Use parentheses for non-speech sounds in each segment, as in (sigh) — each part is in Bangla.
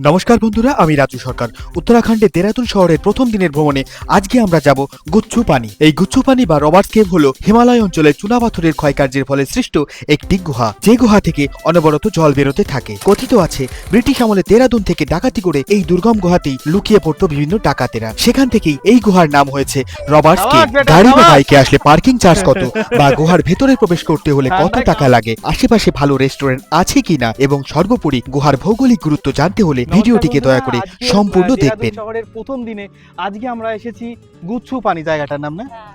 নমস্কার বন্ধুরা আমি রাজু সরকার। উত্তরাখণ্ডের দেরাদুন শহরের প্রথম দিনের ভ্রমণে আজকে আমরা যাব গুচ্ছু পানি এই গুচ্ছু পানি বা রবার্টস কেভ হলো হিমালয় অঞ্চলের চুনাপাথরের ক্ষয়কার্যের ফলে সৃষ্ট একটি গুহা। যে গুহা থেকে অনবরত জল বেরোতে থাকে। কথিত আছে ব্রিটিশ আমলে দেরাদুন থেকে ডাকাতি করে এই দুর্গম গুহাতেই লুকিয়ে পড়তো বিভিন্ন ডাকাতেরা। সেখান থেকেই এই গুহার নাম হয়েছে রবার্টস কেভ। গাড়ি বা বাইকে আসলে পার্কিং চার্জ কত (laughs) বা গুহার ভেতরে প্রবেশ করতে হলে কত টাকা লাগে? আশেপাশে ভালো রেস্টুরেন্ট আছে কিনা? এবং সর্বোপরি গুহার ভৌগোলিক গুরুত্ব জানতে হলে ভিডিওটিকে দয়া করে সম্পূর্ণ দেখবেন। শহরের প্রথম দিনে আজকে আমরা এসেছি গুচ্ছু পানি জায়গাটার নাম না? হ্যাঁ।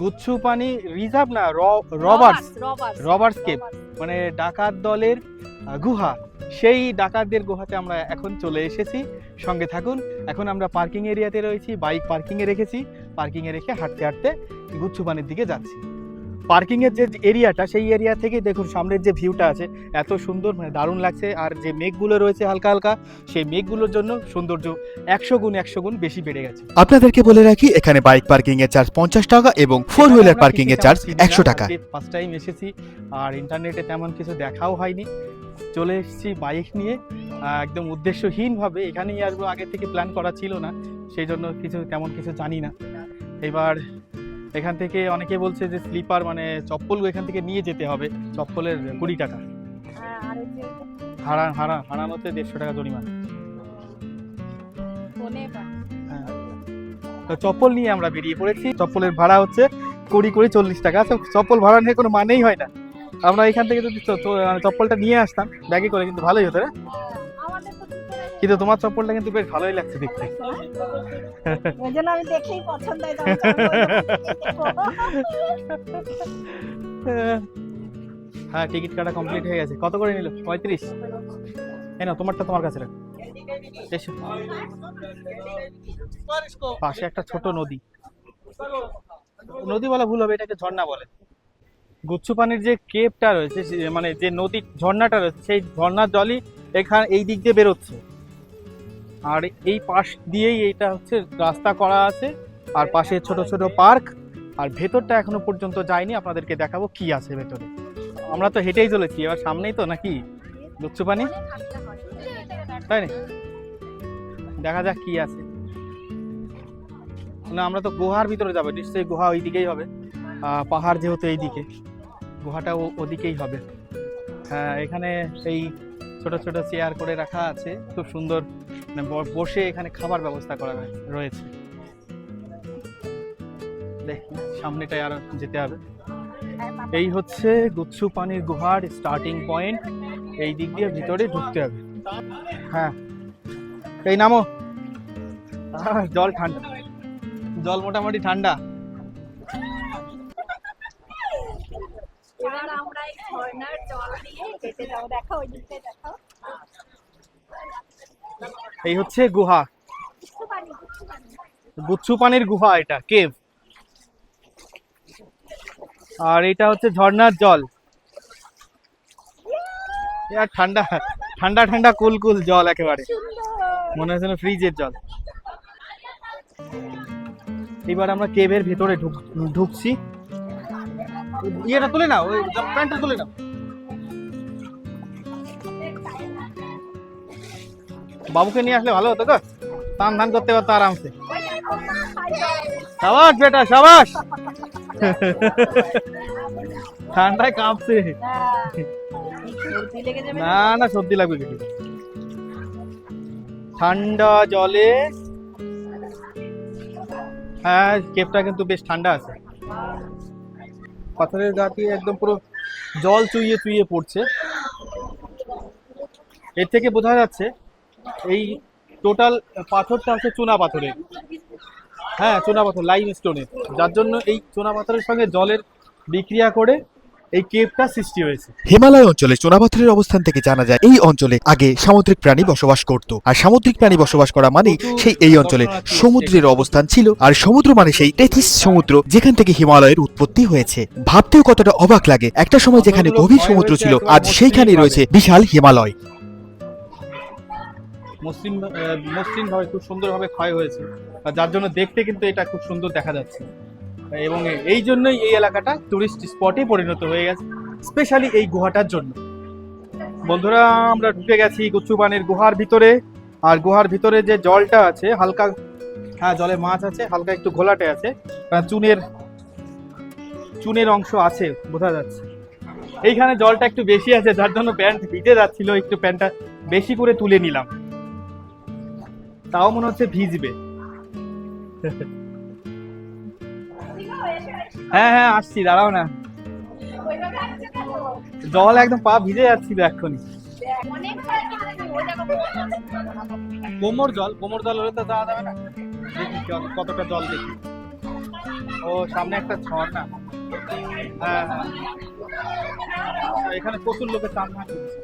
গুচ্ছু পানি রিজার্ভ না রবার্টস রবার্টস রবার্টস কেভ। মানে ডাকাত দলের গুহা। সেই ডাকাতদের গুহাতে আমরা এখন চলে এসেছি। সঙ্গে থাকুন এখন আমরা পার্কিং এরিয়াতে রয়েছি বাইক পার্কিং এ রেখেছি। পার্কিং এ রেখে হাঁটতে হাঁটতে গুচ্ছু পানির দিকে যাচ্ছি। পার্কিং এর যে এরিয়াটা সেই এরিয়া থেকে দেখুন সামনের যে ভিউটা আছে এত সুন্দর মানে দারুণ লাগছে। আর যে মেঘগুলো রয়েছে হালকা হালকা সেই মেঘগুলোর জন্য সৌন্দর্য একশো গুণ একশো গুণ বেশি বেড়ে গেছে। আপনাদেরকে বলে রাখি এখানে বাইক পার্কিং এর চার্জ পঞ্চাশ টাকা এবং ফোর হুইলার পার্কিং এর চার্জ একশো টাকা। ফার্স্ট টাইম এসেছি আর ইন্টারনেটে তেমন কিছু দেখাও হয়নি। চলে এসেছি বাইক নিয়ে একদম উদ্দেশ্যহীনভাবে। এখানেই আসব আগে থেকে প্ল্যান করা ছিল না সেই জন্য কিছু তেমন কিছু জানি না। এবার এখান থেকে অনেকে বলছে যে স্লিপার মানে চপ্পল এখান থেকে নিয়ে যেতে হবে চপ্পলের কুড়ি টাকা। হ্যাঁ, আর ওই যে হারা হারা হারানোতে দেড়শো টাকা জরিমানা। হ্যাঁ। তো চপ্পল নিয়ে আমরা বেরিয়ে পড়েছি। চপ্পলের ভাড়া হচ্ছে কুড়ি কুড়ি চল্লিশ টাকা। তো চপ্পল ভাড়া নিয়ে কোনো মানেই হয় না। আমরা এখান থেকে যদি মানে চপ্পলটা নিয়ে আসতাম ব্যাগে করে কিন্তু ভালোই হতো ভিতরে কিন্তু তোমার চপ্পলটা কিন্তু বেশ ভালোই লাগছে দেখতে। ওই আমি দেখেই পছন্দ হয় হ্যাঁ টিকিট কাটা কমপ্লিট হয়ে গেছে। কত করে নিল? পঁয়ত্রিশ? এই না তোমারটা তোমার কাছে রাখ। এসো। পাশে একটা ছোট নদী। নদী বলা ভুল হবে এটাকে ঝর্ণা বলে। গুচ্ছু পানির যে কেপটা রয়েছে মানে যে নদী ঝর্ণাটা রয়েছে সেই ঝর্ণার জলই এখানে এই দিক দিয়ে বেরোচ্ছে। আর এই পাশ দিয়েই এইটা হচ্ছে রাস্তা করা আছে। আর পাশে ছোট ছোট পার্ক। আর ভেতরটা এখনও পর্যন্ত যায়নি। আপনাদেরকে দেখাবো কি আছে ভেতরে। আমরা তো হেঁটেই চলেছি। এবার সামনেই তো নাকি? গুচ্ছু পানি তাই না? দেখা যাক কি আছে। না, আমরা তো গুহার ভিতরে যাব। নিশ্চয়ই গুহা ওই দিকেই হবে পাহাড় যেহেতু এই দিকে গুহাটা ওদিকেই হবে। হ্যাঁ এখানে এই ছোট ছোট চেয়ার করে রাখা আছে। খুব সুন্দর মানে বসে এখানে খাবার ব্যবস্থা করা রয়ে- রয়েছে। দেখি, সামনেটায় আরও যেতে হবে। এই হচ্ছে গুচ্ছু পানির গুহার স্টার্টিং পয়েন্ট এই দিক দিয়ে ভিতরে ঢুকতে হবে। হ্যাঁ। এই নামো। জল ঠান্ডা। জল মোটামুটি ঠান্ডা। ঝর্ণার জল দিয়ে হেঁটে যাব দেখো ওই দিকটা দেখো। এই হচ্ছে গুহা। গুচ্ছু পানির গুহা এটা কেভ। আর এটা হচ্ছে ঝর্ণার জল। আর ঠান্ডা ঠান্ডা ঠান্ডা কুল কুল জল একেবারে। মনে হচ্ছে ফ্রিজের জল। এবার আমরা কেভের ভেতরে ঢুক ঢুকছি। ইয়েটা তুলে নাও ওই প্যান্টটা তুলে নাও। বাবুকে নিয়ে আসলে ভালো হতো টান ধান করতে পারতো আরামসে। সাবাস বেটা, সাবাস। ঠান্ডায় কাঁপছে। না না, সর্দি লাগবে কিছু। ঠান্ডা জলে। হ্যাঁ কেপটা কিন্তু বেশ ঠান্ডা আছে। পাথরের গা দিয়ে একদম পুরো জল চুইয়ে চুইয়ে পড়ছে। এর থেকে বোঝা যাচ্ছে এই টোটাল পাথরটা হচ্ছে চুনা পাথরের হ্যাঁ চুনা পাথর লাইম স্টোনের যার জন্য এই চুনা পাথরের সঙ্গে জলের বিক্রিয়া করে এই কেপটা সৃষ্টি হয়েছে। হিমালয় অঞ্চলে চুনাপাথরের অবস্থান থেকে জানা যায়, এই অঞ্চলে আগে সামুদ্রিক প্রাণী বসবাস করত। আর সামুদ্রিক প্রাণী বসবাস করা মানেই সেই এই অঞ্চলে সমুদ্রের অবস্থান ছিল। আর সমুদ্র মানে সেই টেথিস সমুদ্র, যেখান থেকে হিমালয়ের উৎপত্তি হয়েছে। ভাবতেও কতটা অবাক লাগে, একটা সময় যেখানে গভীর সমুদ্র ছিল, আজ সেইখানে রয়েছে বিশাল হিমালয়। মসৃণ মসৃণভাবে খুব সুন্দরভাবে ক্ষয় হয়েছে। যার জন্য দেখতে কিন্তু এটা খুব সুন্দর দেখা যাচ্ছে। এবং এই জন্যই এই এলাকাটা টুরিস্ট স্পটে পরিণত হয়ে গেছে স্পেশালি এই গুহাটার জন্য। বন্ধুরা, আমরা ঢুকে গেছি গুচ্ছুপানির গুহার ভিতরে। আর গুহার ভিতরে যে জলটা আছে, হালকা হ্যাঁ জলে মাছ আছে, হালকা একটু ঘোলাটে আছে চুনের চুনের অংশ আছে, বোঝা যাচ্ছে। এইখানে জলটা একটু বেশি আছে, যার জন্য প্যান্ট ভিজে যাচ্ছিল, একটু প্যান্টটা বেশি করে তুলে নিলাম। তাও মনে হচ্ছে ভিজবে। হ্যাঁ হ্যাঁ আসছি, দাঁড়াও না? জল একদম পা ভিজে এক্ষুনি। অনেক জল কিন্তু কোমর জল কোমর জল হলে তো যাওয়া যাবে না? দেখি কতটা জল দেখি। ও, সামনে একটা ঝর্ণা। হ্যাঁ হ্যাঁ। এখানে প্রচুর লোকের করছে।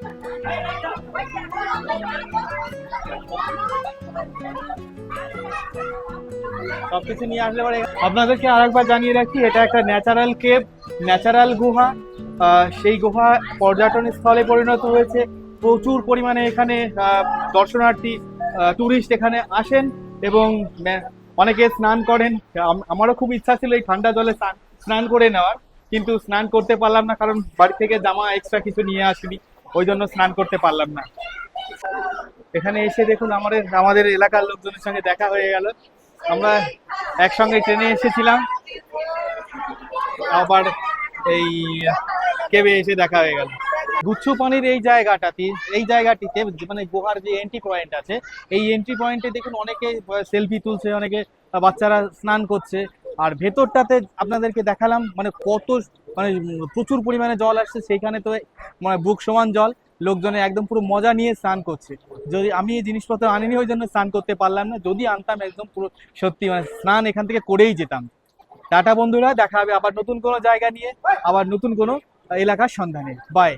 সবকিছু নিয়ে আসলে পরে আপনাদেরকে আরেকবার জানিয়ে রাখি, এটা একটা ন্যাচারাল কেভ ন্যাচারাল গুহা। সেই গুহা পর্যটন স্থলে পরিণত হয়েছে। প্রচুর পরিমাণে এখানে দর্শনার্থী টুরিস্ট এখানে আসেন এবং অনেকে স্নান করেন। আম- আমারও খুব ইচ্ছা ছিল এই ঠান্ডা জলে স্নান করে নেওয়ার। কিন্তু স্নান করতে পারলাম না, কারণ বাড়ি থেকে জামা এক্সট্রা কিছু নিয়ে আসিনি, ওই জন্য স্নান করতে পারলাম না। এখানে এসে দেখুন, আমাদের আমাদের এলাকার লোকজনের সঙ্গে দেখা হয়ে গেল। আমরা একসঙ্গে ট্রেনে এসেছিলাম। আবার এই কেবে এসে দেখা হয়ে গেল। গুচ্ছু পানির এই জায়গাটাতে, এই জায়গাটিতে মানে গুহার যে এন্ট্রি পয়েন্ট আছে, এই এন্ট্রি পয়েন্টে দেখুন, অনেকে সেলফি তুলছে, অনেকে বাচ্চারা স্নান করছে। আর ভেতরটাতে আপনাদেরকে দেখালাম মানে কত মানে প্রচুর পরিমাণে জল আসছে, সেইখানে তো মানে বুক সমান জল, লোকজনে একদম পুরো মজা নিয়ে স্নান করছে। যদি আমি এই জিনিসপত্র আনিনি, ওই জন্য স্নান করতে পারলাম না। যদি আনতাম, একদম পুরো সত্যি মানে স্নান এখান থেকে করেই যেতাম। টাটা বন্ধুরা, দেখা হবে আবার নতুন কোনো জায়গা নিয়ে, আবার নতুন কোনো এলাকার সন্ধানে। বাই